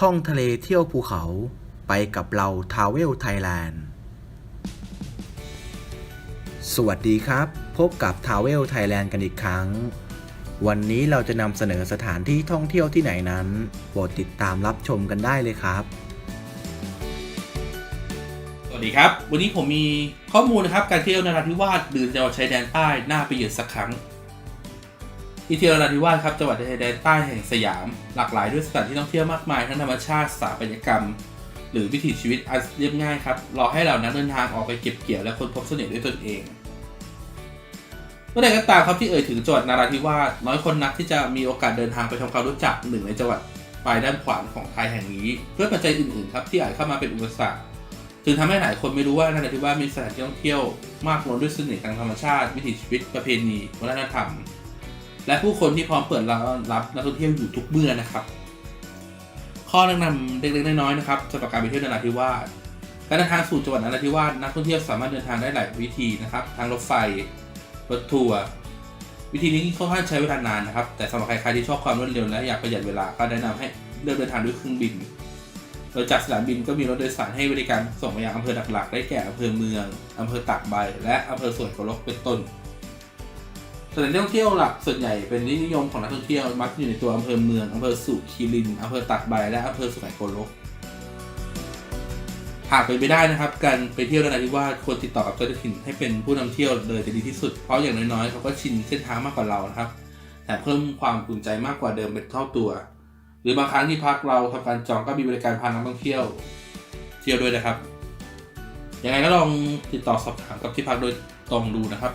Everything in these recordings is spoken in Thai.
ท่องทะเลเที่ยวภูเขาไปกับเราทาวเวลไทยแลนด์ สวัสดีครับ พบกับทาวเวลไทยแลนด์กันอีกครั้ง วันนี้เราจะนำเสนอสถานที่ท่องเที่ยวที่ไหนนั้น โปรดติดตามรับชมกันได้เลยครับ สวัสดีครับ วันนี้ผมมีข้อมูลนะครับการเที่ยวนราธิวาสหรือจังหวัดชายแดนใต้น่าไปเยือนสักครั้ง ที่เทียนราธิวาสครับจังหวัดชายแดนใต้แห่งสยาม หลากหลายด้วยสถานที่ท่องเที่ยวมากมาย ทั้งธรรมชาติสถาปัตยกรรม หรือวิถีชีวิตอันเรียบง่ายครับรอให้เหล่านักเดินทางออกไปเก็บเกี่ยวและค้นพบเสน่ห์ด้วยตนเองเมื่อใดก็ตามครับที่เอ่ยถึงจังหวัดนาราธิวาสน้อยคนนักที่จะมีโอกาสเดินทางไปทำความรู้จักหนึ่งในจังหวัดปลายด้านขวาของไทยแห่งนี้ด้วยปัจจัยอื่นๆครับที่อาจเข้ามาเป็นอุปสรรคจึงทำให้หลายคนไม่รู้ว่านาราธิวาสมีสถานที่ท่องเที่ยว มากล้นด้วยเสน่ห์ทางธรรมชาติ วิถีชีวิตประเพณีวัฒนธรรม และผู้คนที่พร้อมเปิดรับนักท่องเที่ยวอยู่ทุกเมื่อนะครับ ข้อแนะนำเล็กๆน้อยๆนะครับสำหรับการไปเที่ยวนราธิวาสการเดินทางสู่จังหวัดนราธิวาสนักท่องเที่ยวสามารถเดินทางได้หลายวิธีนะครับ ทางรถไฟรถทัวร์วิธีนี้ค่อนข้างใช้เวลานานนะครับ แต่สำหรับใครๆที่ชอบความรวดเร็วและอยากประหยัดเวลาก็แนะนำให้เลือกเดินทางด้วยเครื่องบินโดยจากสนามบินก็มีรถโดยสารให้บริการส่งไปยังอำเภอหลักๆ ได้แก่อำเภอเมืองอำเภอตากใบ และอำเภอสวนโกลกเป็นต้น สถานที่ท่องเที่ยวหลักส่วนใหญ่เป็นที่นิยมของนักท่องเที่ยวมักอยู่ในตัวอำเภอเมืองอำเภอสุขีรินอำเภอตากใบและอำเภอสุไหงโกลกหากเป็นไปได้นะครับ การไปเที่ยวนราธิวาสควรติดต่อกับเจ้าหน้าที่ให้เป็นผู้นำเที่ยวเลยจะดีที่สุด เพราะอย่างน้อยๆเขาก็ชินเส้นทางมากกว่าเรานะครับแต่เพิ่มความอุ่นใจมากกว่าเดิมเป็นเท่าตัว หรือบางครั้งที่พักเราทำการจองก็มีบริการพานักท่องเที่ยว เที่ยวด้วยนะครับยังไงก็ลองติดต่อสอบถามกับที่พักโดยตรงดูนะครับ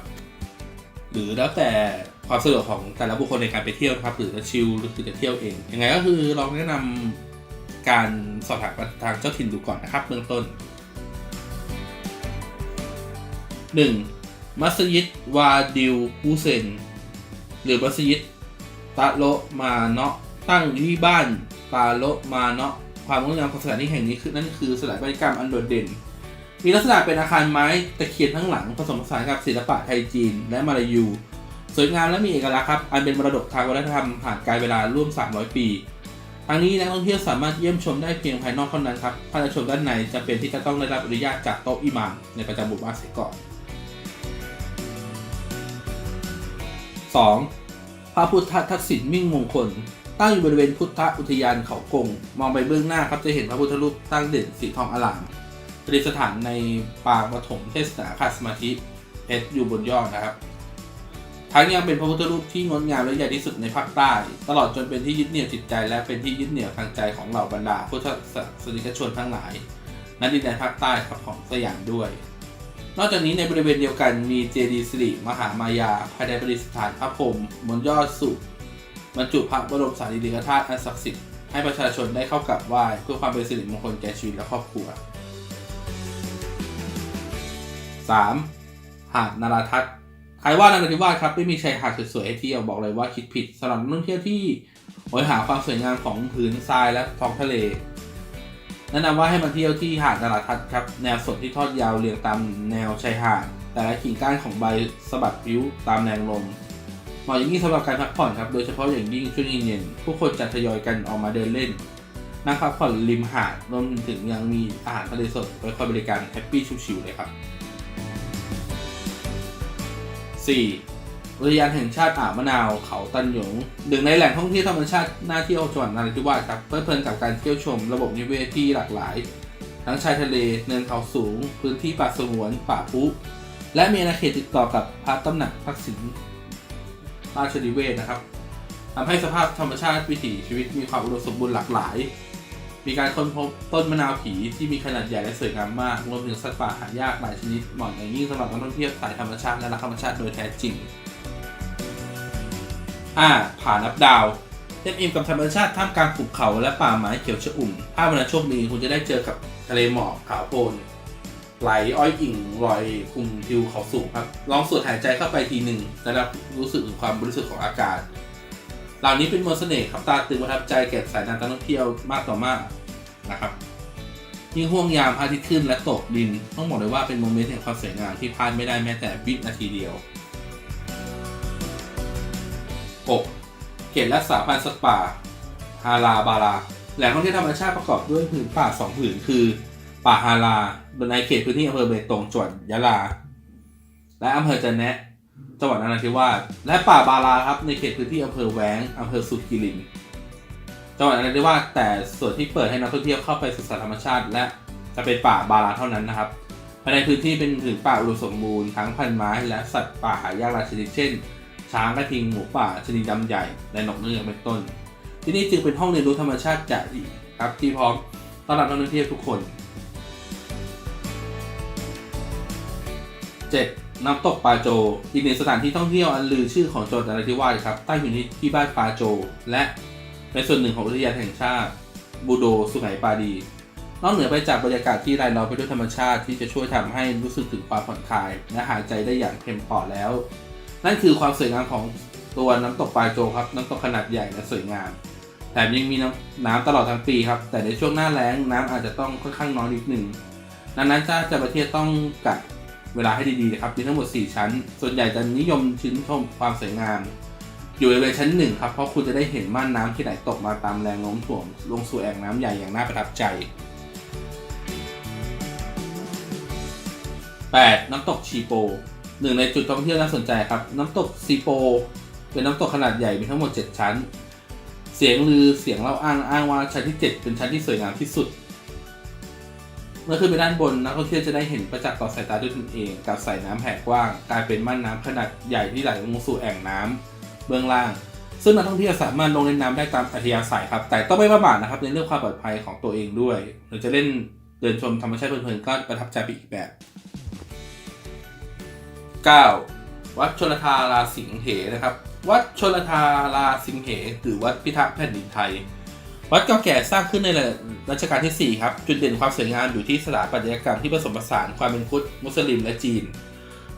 รือแล้วแต่ความสะดวกของแต่ละบุคคลในการไปเที่ยวนะครับ หรือจะชิลหรือจะเที่ยวเองยังไงก็คือลองแนะนำการสอบถามทางเจ้าถิ่นดูก่อนนะครับเบื้องต้น 1. มัสยิดวาดิลฮูเซน หรือมัสยิดตะโลมาเนาะตั้งอยู่ที่บ้านตาโลมาเนาะความงดงามของสถานที่แห่งนี้คือนั่นคือสถาปัตยกรรมอันโดดเด่น มีลักษณะเป็นอาคารไม้ตะเคียนทั้งหลังผสมผสานกับศิลปะไทยจีน และมาลายู สวยงามและมีเอกลักษณ์ครับ อันเป็นมรดกทางวัฒนธรรมผ่านกาลเวลาร่วม 300 ปีทางนี้นักท่องเที่ยวสามารถเยี่ยมชมได้เพียงภายนอกเท่านั้นครับถ้าจะชมด้านในจะเป็นที่จะต้องได้รับอนุญาตจากโต๊ะอิหม่ามในประจำหมู่บ้านเสียก่อน 2. พระพุทธทักษิณมิ่งมงคล ตั้งอยู่บริเวณพุทธอุทยานเขากง มองไปเบื้องหน้าครับจะเห็นพระพุทธรูปตั้งเด่นสีทองอลาม ประดิษฐานในปางปฐมเทศนาคาสมาธิเพชรอยู่บนยอดนะครับ ทั้งยังเป็นพระพุทธรูปที่งดงามและใหญ่ที่สุดในภาคใต้ ตลอดจนเป็นที่ยึดเหนี่ยวจิตใจและเป็นที่ยึดเหนี่ยวทางใจของเหล่าบรรดาพุทธศาสนิกชนทั้งหลายณดินแดนภาคใต้ครับของสยามด้วย นอกจากนี้ในบริเวณเดียวกันมีเจดีย์สิริมหามายาภายในประดิษฐานพระพรหมบนยอดสุบรรจุพระบรมสารีริกธาตุอันศักดิ์สิทธิ์ให้ประชาชนได้เข้ากราบไหว้เพื่อความเป็นสิริมงคลแก่ชีวิตและครอบครัว 3. หาดนาราทัศน์ใครว่านราธิวาสครับไม่มีชายหาดสวยๆให้เที่ยวบอกเลยว่าคิดผิดสำหรับนักท่องเที่ยวที่โหยหาความสวยงามของผืนทรายและท้องทะเลแนะนำว่าให้มาเที่ยวที่หาดนาราทัศน์ครับแนวสนที่ทอดยาวเรียงตามแนวชายหาดแต่ละกิ่งก้านของใบสะบัดผิวตามแรงลมเหมาะอย่างยิ่งสำหรับการพักผ่อนครับ โดยเฉพาะอย่างยิ่งช่วงเย็นๆผู้คนจะทยอยกันออกมาเดินเล่นนั่งพักผ่อนริมหาดรวมถึงยังมีอาหารทะเลสดไว้คอยบริการแฮปปี้ชิวๆเลยครับ 4. อุทยานแห่งชาติอ่าวมะนาวเขาตันหยงหนึ่งในแหล่งท่องเที่ยวธรรมชาติน่าเที่ยวจังหวัดนราธิวาสครับเพลิดเพลินกับการเที่ยวชมระบบนิเวศที่หลากหลาย ทั้งชายทะเลเนินเขาสูง พื้นที่ป่าสงวนป่าพุและมีอาณาเขตติดต่อกับพระตำหนักทักษิณราชนิเวศนะครับทำให้สภาพธรรมชาติวิถีชีวิตมีความอุดมสมบูรณ์หลากหลาย มีการค้นพบต้นมะนาวผีที่มีขนาดใหญ่และสวยงามมากรวมถึงสัตว์ป่าหายากหลายชนิดเหมาะอย่างยิ่งสำหรับนักท่องเที่ยวสายธรรมชาติและรักธรรมชาติโดยแท้จริง 5. ผานับดาวเต็มอิ่มกับธรรมชาติท่ามกลางภูเขาและป่าไม้เขียวชอุ่ม ถ้าวันนั้นโชคดีคุณจะได้เจอกับทะเลหมอกขาวโพลนไหลอ้อยอิ่งลอยคลุมทิวเขาสูงครับ ลองสูดหายใจเข้าไปทีหนึ่งจะรับรู้สึกถึงความบริสุทธิ์ของอากาศ เหล่านี้เป็นมนต์เสน่ห์ครับตาตึงประทับใจแก่สายตานักท่องเที่ยวมากต่อมากนะครับยิ่งห่วงยามพระอาทิตย์ขึ้นและตกดิน ต้องบอกเลยว่าเป็นโมเมนต์แห่งความสวยงามที่พลาดไม่ได้แม้แต่วินาทีเดียว 6. เขตรักษาพันธุ์สัตว์ป่าฮาราบาราแหล่งท่องเที่ยวธรรมชาติประกอบด้วยผืนป่าสองผืนคือ ป่าฮาราในเขตพื้นที่อำเภอเบตงจังหวัดยะลา และอำเภอจะแนะ จังหวัดนราธิวาสและป่าบาราครับในเขตพื้นที่อำเภอแหวงอำเภอสุกิรินจังหวัดนราธิวาสแต่ส่วนที่เปิดให้นักท่องเที่ยวเข้าไปศึกษาธรรมชาติ และจะเป็นป่าบาราเท่านั้นนะครับภายในพื้นที่เป็นผืนป่าอุดมสมบูรณ์ทั้งพันไม้และสัตว์ป่าหายากหลายชนิดเช่น ช้างกระทิงหมูป่าชนิดดำใหญ่และนกเงือกเป็นต้น ที่นี่จึงเป็นห้องเรียนรู้ธรรมชาติจะดีครับที่พร้อมต้อนรับนักท่องเที่ยวทุกคน 7. น้ำตกปาโจ อีกหนึ่งสถานที่ท่องเที่ยวอันลือชื่อของจังหวัดนราธิวาสครับตั้งอยู่ที่ที่บ้านปาโจ และเป็นส่วนหนึ่งของอุทยานแห่งชาติบูโดสุไหงปาดี นอกเหนือไปจากบรรยากาศที่รายล้อมไปด้วยธรรมชาติที่จะช่วยทำให้รู้สึกถึงความผ่อนคลาย และหายใจได้อย่างเต็มปอดแล้ว นั่นคือความสวยงามของตัวน้ำตกปาโจครับน้ำตกขนาดใหญ่และสวยงามแถมยังมีน้ำน้ำตลอดทั้งปีครับ แต่ในช่วงหน้าแล้งน้ำอาจจะต้องค่อนข้างน้อยนิดหนึ่งดังนั้นถ้าจะประเทศต้องกัด เวลาให้ดีๆนะครับมีทั้งหมด 4 ชั้น ส่วนใหญ่จะนิยมชื่นชมความสวยงาม อยู่บริเวณชั้นหนึ่งครับเพราะคุณจะได้เห็นม่านน้ำที่ไหลตกมาตามแรงโน้มถ่วงลงสู่แอ่งน้ำใหญ่อย่างน่าประทับใจ 8. น้ำตกชีโปหนึ่งในจุดท่องเที่ยวน่าสนใจครับ น้ำตกซีโป เป็นน้ำตกขนาดใหญ่มีทั้งหมด 7 ชั้น เสียงลือเสียงเล่าอ้างอ้างว่าชั้นที่ 7 เป็นชั้นที่สวยงามที่สุด เมื่อขึ้นไปด้านบนนักท่องเที่ยวจะได้เห็นประจักษ์ต่อสายตาด้วยตนเอง กับสายน้ำแผ่กว้าง กลายเป็นม่านน้ำขนาดใหญ่ที่ไหลลงสู่แอ่งน้ำเบื้องล่าง ซึ่งนักท่องเที่ยวสามารถลงเล่นน้ำได้ตามอัธยาศัยครับ แต่ต้องไม่ประมาทนะครับในเรื่องความปลอดภัยของตัวเองด้วยหรือจะเล่นเดินชมธรรมชาติเพลินๆก็ประทับใจไปอีกแบบ 9. วัดชลทาราสิงเหนะครับ วัดชลทาราสิงเหหรือวัดพิทักษ์แผ่นดินไทย วัดเก่าแก่สร้างขึ้นในรัชกาลที่ 4 ครับ จุดเด่นความสวยงามอยู่ที่สถาปัตยกรรมที่ผสมผสานความเป็นพุทธมุสลิมและจีน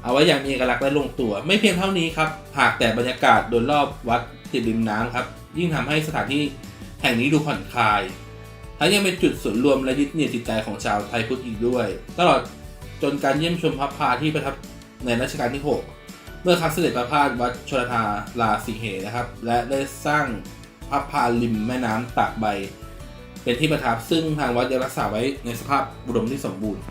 เอาไว้อย่างมีเอกลักษณ์และลงตัว ไม่เพียงเท่านี้ครับ หากแต่บรรยากาศโดยรอบวัดติดริมน้ำครับ ยิ่งทำให้สถานที่แห่งนี้ดูผ่อนคลายทั้งยังเป็นจุดศูนย์รวมและยึดเหนี่ยวจิตใจของชาวไทยพุทธอีกด้วย ตลอดจนการเยี่ยมชมพระพาที่ประทับในรัชกาลที่ 6 เมื่อครั้งเสด็จประพาสวัดชลทาลาสิงเหนะครับ และได้สร้าง พระพาริมแม่น้ำตากใบ เป็นที่ประทับซึ่งทางวัดยังรักษาไว้ในสภาพอุดมที่สมบูรณ์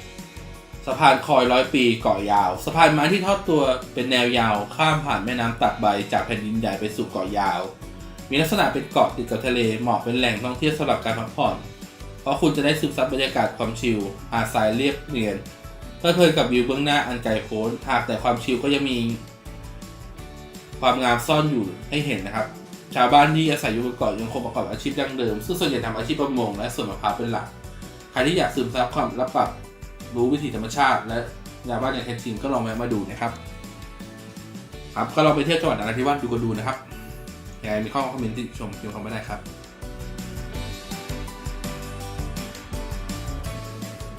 10. สะพานคอยร้อยปีเกาะยาว สะพานไม้ที่ทอดตัวเป็นแนวยาวข้ามผ่านแม่น้ำตากใบ จากแผ่นดินใหญ่ไปสู่เกาะยาว มีลักษณะเป็นเกาะติดกับทะเลเหมาะเป็นแหล่งท่องเที่ยวสำหรับการพักผ่อนเพราะคุณจะได้ซึมซับบรรยากาศความชิลหาดทรายเรียบเนียนเพลิดเพลินกับวิวเบื้องหน้าอันไกลโพ้นหากแต่ความชิลก็ยังมี ความงามซ่อนอยู่ให้เห็นนะครับ ชาวบ้านที่อาศัยอยู่บนเกาะยังคงประกอบอาชีพดั้งเดิม ซึ่งส่วนใหญ่ทำอาชีพประมงและสวนมะพร้าวเป็นหลัก ใครที่อยากซึมซับความรับปรับรู้วิถีธรรมชาติ และยาวบ้านอย่างแท้จริงก็ลองแวะมาดูนะครับ ครับก็ลองไปเที่ยวจังหวัดนราธิวาสดูกันดูนะครับยังไงมีข้อคอมเมนต์ติชมพิมพ์เข้ามาได้ครับ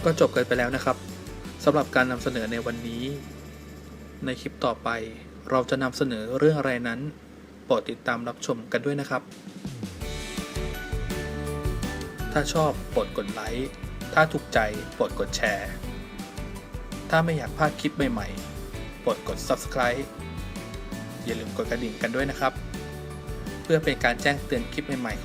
ก็จบกันไปแล้วนะครับสำหรับการนำเสนอในวันนี้ ในคลิปต่อไป เราจะนำเสนอเรื่องอะไรนั้น โปรดติดตามรับชมกันด้วยนะครับ ถ้าชอบโปรดกดไลค์ ถ้าถูกใจโปรดกดแชร์ ถ้าไม่อยากพลาดคลิปใหม่ๆโปรดกด subscribe อย่าลืมกดกระดิ่งกันด้วยนะครับ เพื่อเป็นการแจ้งเตือนคลิปใหม่ๆ